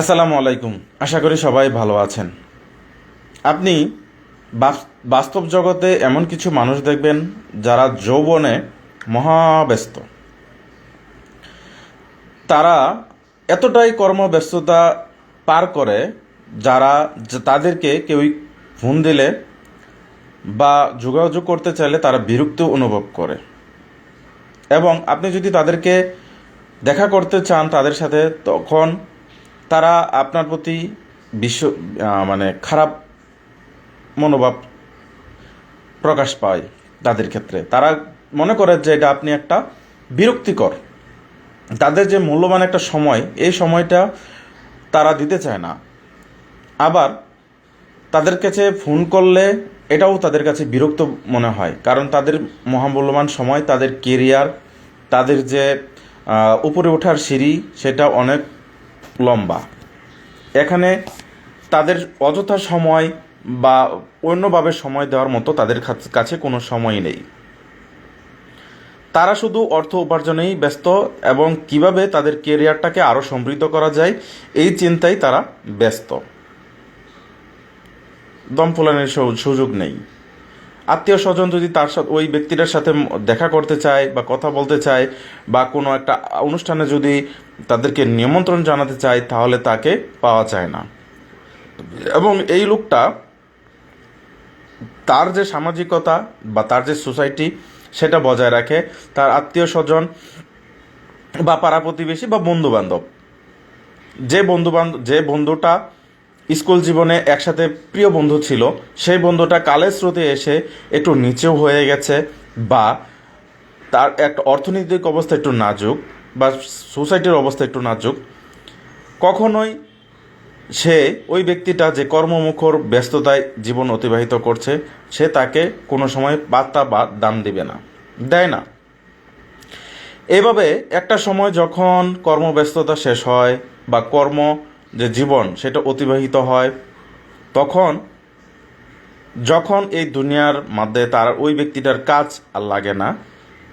আসসালামু আলাইকুম। আশা করি সবাই ভালো আছেন। আপনি বাস্তব জগতে এমন কিছু মানুষ দেখবেন যারা যৌবনে মহাব্যস্ত। তারা এতটাই কর্মব্যস্ততা পার করে যারা তাদেরকে কেউই ফোন দিলে বা যোগাযোগ করতে চাইলে তারা বিরক্ত অনুভব করে। এবং আপনি যদি তাদেরকে দেখা করতে চান তাদের সাথে, তখন তারা আপনার প্রতি বিশ্ব মানে খারাপ মনোভাব প্রকাশ পায় তাদের ক্ষেত্রে। তারা মনে করে যে এটা আপনি একটা বিরক্তিকর। তাদের যে মূল্যবান একটা সময়, এই সময়টা তারা দিতে চায় না। আবার তাদের কাছে ফোন করলে এটাও তাদের কাছে বিরক্ত মনে হয়। কারণ তাদের মহামূল্যবান সময়, তাদের কেরিয়ার তাদের যে উপরে ওঠার সিঁড়ি, সেটা অনেক লম্বা। এখানে তাদের অযথা সময় বা অন্যভাবে সময় দেওয়ার মতো তাদের কাছ- কোনো সময় নেই। তারা শুধু অর্থ উপার্জনেই ব্যস্ত এবং কীভাবে তাদের কেরিয়ারটাকে আরও সমৃদ্ধ করা যায়, এই চিন্তায় তারা ব্যস্ত। দম সুযোগ নেই। আত্মীয় স্বজন যদি তার সাথে, ওই ব্যক্তিটার সাথে দেখা করতে চায় বা কথা বলতে চায় বা কোনো একটা অনুষ্ঠানে যদি তাদেরকে নিমন্ত্রণ জানাতে চায়, তাহলে তাকে পাওয়া যায় না। এবং এই লোকটা, তার যে সামাজিকতা বা তার যে সোসাইটি, সেটা বজায় রাখে। তার আত্মীয় স্বজন বা পাড়া প্রতিবেশী বা বন্ধু বান্ধব যে বন্ধু যে বন্ধুটা স্কুল জীবনে একসাথে প্রিয় বন্ধু ছিল। সেই বন্ধুটা কালের স্রোতে এসে একটু নিচেও হয়ে গেছে বা তার একটা অর্থনৈতিক অবস্থা একটু নাজুক বা সোসাইটির অবস্থা একটু নাজুক। কখনোই সে ওই ব্যক্তিটা যে কর্মমুখর, ব্যস্ততায় জীবন অতিবাহিত করছে, সে তাকে কোনো সময় পাত্তা বা দাম দিবে না, দেয় না। এভাবে একটা সময় যখন কর্মব্যস্ততা শেষ হয় বা কর্ম যে জীবন সেটা অতিবাহিত হয়, তখন যখন এই দুনিয়ার মধ্যে তার ওই ব্যক্তিটার কাজ আর লাগে না,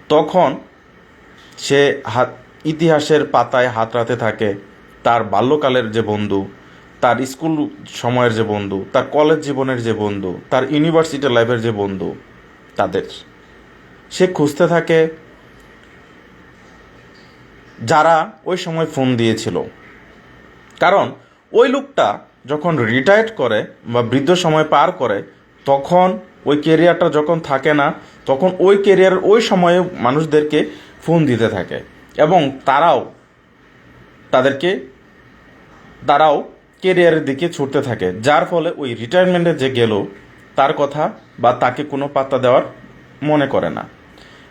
তখন সে হাত, ইতিহাসের পাতায় হাত রাতে থাকে। তার বাল্যকালের যে বন্ধু, তার স্কুল সময়ের যে বন্ধু, তার কলেজ জীবনের যে বন্ধু, তার ইউনিভার্সিটি লাইফের যে বন্ধু, তাদের। সে খুঁজতে থাকে যারা ওই সময় ফোন দিয়েছিল। কারণ ওই লোকটা যখন রিটায়ার্ড করে বা বৃদ্ধ সময় পার করে, তখন ওই কেরিয়ারটা যখন থাকে না, তখন ওই কেরিয়ার ওই সময়ে মানুষদেরকে ফোন দিতে থাকে এবং তারাও তাদেরকে, তারাও কেরিয়ারের দিকে ছুটতে থাকে। যার ফলে ওই রিটায়ারমেন্টে যে গেল, তার কথা বা তাকে কোনো পাত্তা দেওয়ার মনে করে না।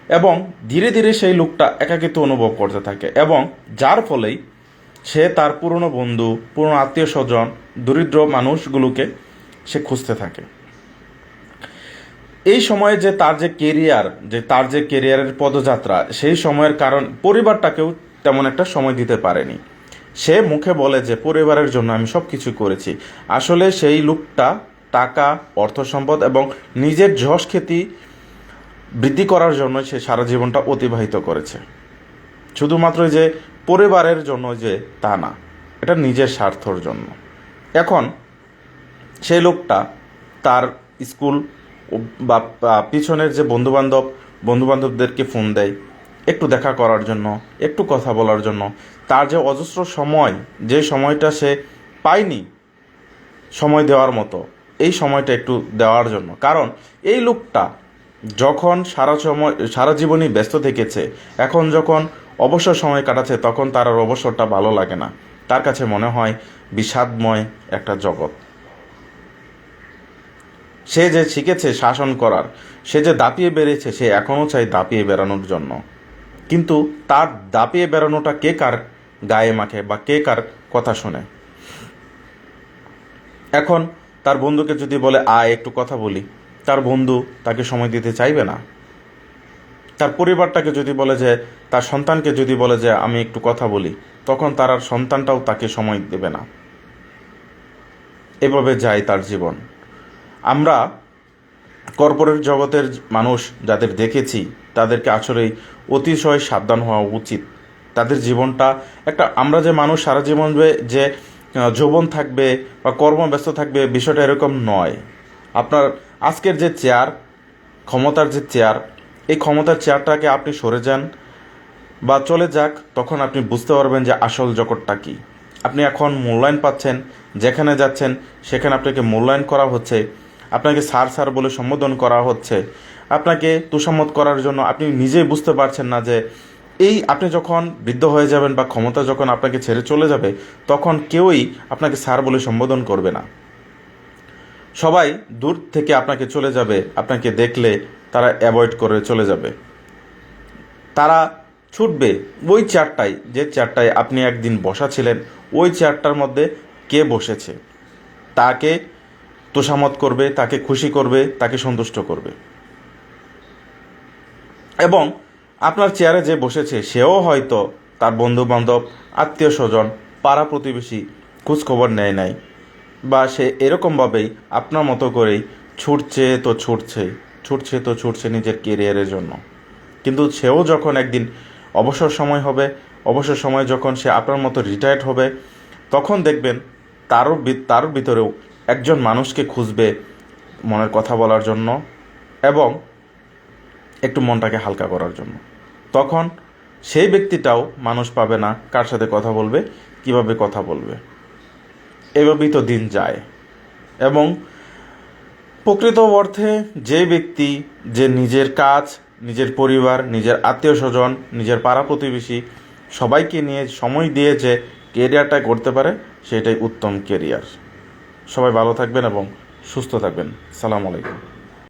এবং ধীরে ধীরে সেই লোকটা একাকিত্ব অনুভব করতে থাকে এবং যার ফলেই সে তার পুরনো বন্ধু, পুরনো আত্মীয় স্বজন, দরিদ্র মানুষগুলোকে সে খুঁজতে থাকে। এই সময়ে যে তার যে কেরিয়ার, যে তার যে কেরিয়ারের পদযাত্রা, সেই সময়ের কারণ পরিবারটাকেও তেমন একটা সময় দিতে পারেনি। সে মুখে বলে যে, পরিবারের জন্য আমি সব কিছু করেছি। আসলে সেই লোকটা টাকা অর্থ সম্পদ এবং নিজের যশ খ্যাতি বৃদ্ধি করার জন্য সে সারা জীবনটা অতিবাহিত করেছে। শুধুমাত্র যে পরিবারের জন্য যে তা না, এটা নিজের স্বার্থর জন্য। এখন সেই লোকটা তার স্কুল বা পিছনের যে বন্ধুবান্ধব, বন্ধুবান্ধবদেরকে ফোন দেয়, একটু দেখা করার জন্য, একটু কথা বলার জন্য। তার যে অজস্র সময়, যে সময়টা সে পায়নি সময় দেওয়ার মতো, এই সময়টা একটু দেওয়ার জন্য। কারণ এই লোকটা যখন সারা সময়, সারা জীবনই ব্যস্ত থেকেছে, এখন যখন অবসর সময় কাটাচ্ছে, তখন তার আর অবসরটা ভালো লাগে না। তার কাছে মনে হয় বিষাদময় একটা জগৎ। সে যে শিখেছে শাসন করার, সে যে দাপিয়ে বেড়েছে, সে এখনও চাই দাপিয়ে বেড়ানোর জন্য। কিন্তু তার দাপিয়ে বেড়ানোটা কে কার গায়ে মাখে বা কে কার কথা শোনে? এখন তার বন্ধুকে যদি বলে, আয়, একটু কথা বলি। তার বন্ধু তাকে সময় দিতে চাইবে না। তার পরিবারটাকে যদি বলে যে, তার সন্তানকে যদি বলে যে, আমি একটু কথা বলি, তখন তার আর সন্তানটাও তাকে সময় দেবে না। এভাবে যায় তার জীবন। আমরা কর্পোরেট জগতের মানুষ যাদের দেখেছি, তাদেরকে আসলেই অতিশয় সাবধান হওয়া উচিত। তাদের জীবনটা একটা, আমরা যে মানুষ সারা জীবন যে- যৌবন থাকবে বা কর্মব্যস্ত থাকবে, বিষয়টা এরকম নয়। আপনার আজকের যে চেয়ার, ক্ষমতার যে চেয়ার এই ক্ষমতার চেয়ারটাকে আপনি সরে যান বা চলে যাক, তখন আপনি বুঝতে পারবেন যে আসল জগৎটা কী। আপনি এখন মূল্যায়ন পাচ্ছেন, যেখানে যাচ্ছেন, সেখানে আপনাকে মূল্যায়ন করা হচ্ছে, আপনাকে সার সার বলে সম্বোধন করা হচ্ছে, আপনাকে তুষামত করার জন্য আপনি নিজেই বুঝতে পারছেন না যে এই আপনি যখন বৃদ্ধ হয়ে যাবেন বা ক্ষমতা যখন আপনাকে ছেড়ে চলে যাবে, তখন কেউই আপনাকে স্যার বলে সম্বোধন করবে না। সবাই দূর থেকে আপনাকে চলে যাবে, আপনাকে দেখলে তারা অ্যাভয়েড করে চলে যাবে। তারা ছুটবে ওই চেয়ারটায়, যে চেয়ারটায় আপনি একদিন বসা ছিলেন, ওই চেয়ারটার মধ্যে কে বসেছে? তাকে তোষামত করবে, তাকে খুশি করবে, তাকে সন্তুষ্ট করবে। এবং আপনার চেয়ারে যে বসেছে, সেও হয়তো তার বন্ধু বান্ধব আত্মীয় স্বজন পাড়া প্রতিবেশী খোঁজখবর নেয় নাই, বা সে এরকমভাবেই আপনার মতো করেই ছুটছে তো ছুটছে ছুটছে তো ছুটছে নিজের কেরিয়ারের জন্য। কিন্তু সেও যখন একদিন অবসর সময় হবে, অবসর সময় যখন সে আপনার মতো রিটায়ার্ড হবে, তখন দেখবেন তারও তার ভিতরেও একজন মানুষকে খুঁজবে মনের কথা বলার জন্য এবং একটু মনটাকে হালকা করার জন্য। তখন সেই ব্যক্তিটাও মানুষ পাবে না কার সাথে কথা বলবে, কীভাবে কথা বলবে। এভাবেই তো দিন যায়। এবং প্রকৃত অর্থে যে ব্যক্তি, যে নিজের কাজ, নিজের পরিবার, নিজের আত্মীয় স্বজন নিজের পাড়া প্রতিবেশী, সবাইকে নিয়ে সময় দিয়ে যে কেরিয়ারটা করতে পারে, সেটাই উত্তম কেরিয়ার। সবাই ভালো থাকবেন এবং সুস্থ থাকবেন। সালাম আলাইকুম।